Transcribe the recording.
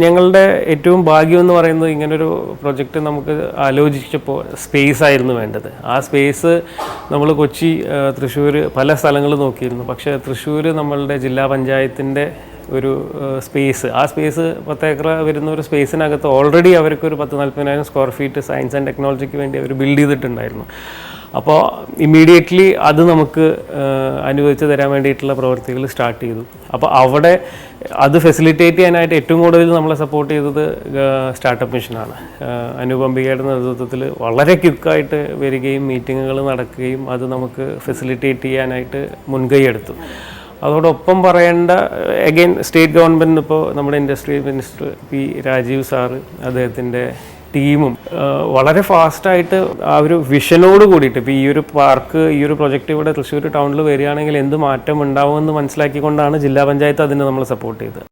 ഞങ്ങളുടെ ഏറ്റവും ഭാഗ്യം എന്ന് പറയുന്നത് ഇങ്ങനൊരു പ്രൊജക്റ്റ് നമുക്ക് ആലോചിച്ചപ്പോൾ സ്പേസ് ആയിരുന്നു വേണ്ടത്. ആ സ്പേസ് നമ്മൾ കൊച്ചി തൃശ്ശൂർ പല സ്ഥലങ്ങൾ നോക്കിയിരുന്നു. പക്ഷേ തൃശ്ശൂർ നമ്മളുടെ ജില്ലാ പഞ്ചായത്തിന്റെ ഒരു സ്പേസ് ആ സ്പേസ് പത്തേക്കർ വരുന്ന ഒരു സ്പേസിനകത്ത് ഓൾറെഡി അവർക്ക് ഒരു പത്ത് നാൽപ്പതിനായിരം സ്ക്വയർ ഫീറ്റ് സയൻസ് ആൻഡ് ടെക്നോളജിക്ക് വേണ്ടി അവർ ബിൽഡ് ചെയ്തിട്ടുണ്ടായിരുന്നു. അപ്പോൾ ഇമ്മീഡിയറ്റ്ലി അത് നമുക്ക് അനുവദിച്ച് തരാൻ വേണ്ടിയിട്ടുള്ള പ്രവർത്തികൾ സ്റ്റാർട്ട് ചെയ്തു. അപ്പോൾ അവിടെ അത് ഫെസിലിറ്റേറ്റ് ചെയ്യാനായിട്ട് ഏറ്റവും കൂടുതൽ നമ്മളെ സപ്പോർട്ട് ചെയ്തത് സ്റ്റാർട്ടപ്പ് മിഷനാണ് അനുപമ്പികയുടെ നേതൃത്വത്തിൽ വളരെ ക്യുക്കായിട്ട് വരികയും മീറ്റിങ്ങുകൾ നടക്കുകയും അത് നമുക്ക് ഫെസിലിറ്റേറ്റ് ചെയ്യാനായിട്ട് മുൻകൈ എടുത്തു. അതോടൊപ്പം പറയേണ്ട അഗൈൻ സ്റ്റേറ്റ് ഗവൺമെന്റ് ഇപ്പോൾ നമ്മുടെ industry minister P Rajeev sir അദ്ദേഹത്തിന്റെ ടീമും വളരെ ഫാസ്റ്റായിട്ട് ആ ഒരു വിഷനോട് കൂടിയിട്ട് ഇപ്പോൾ ഈ ഒരു പാർക്ക് ഈ ഒരു പ്രൊജക്റ്റ് ഇവിടെ തൃശ്ശൂർ ടൗണിൽ വരികയാണെങ്കിൽ എന്ത് മാറ്റം ഉണ്ടാവുമെന്ന് മനസ്സിലാക്കിക്കൊണ്ടാണ് ജില്ലാ പഞ്ചായത്ത് അതിനെ നമ്മൾ സപ്പോർട്ട് ചെയ്തത്.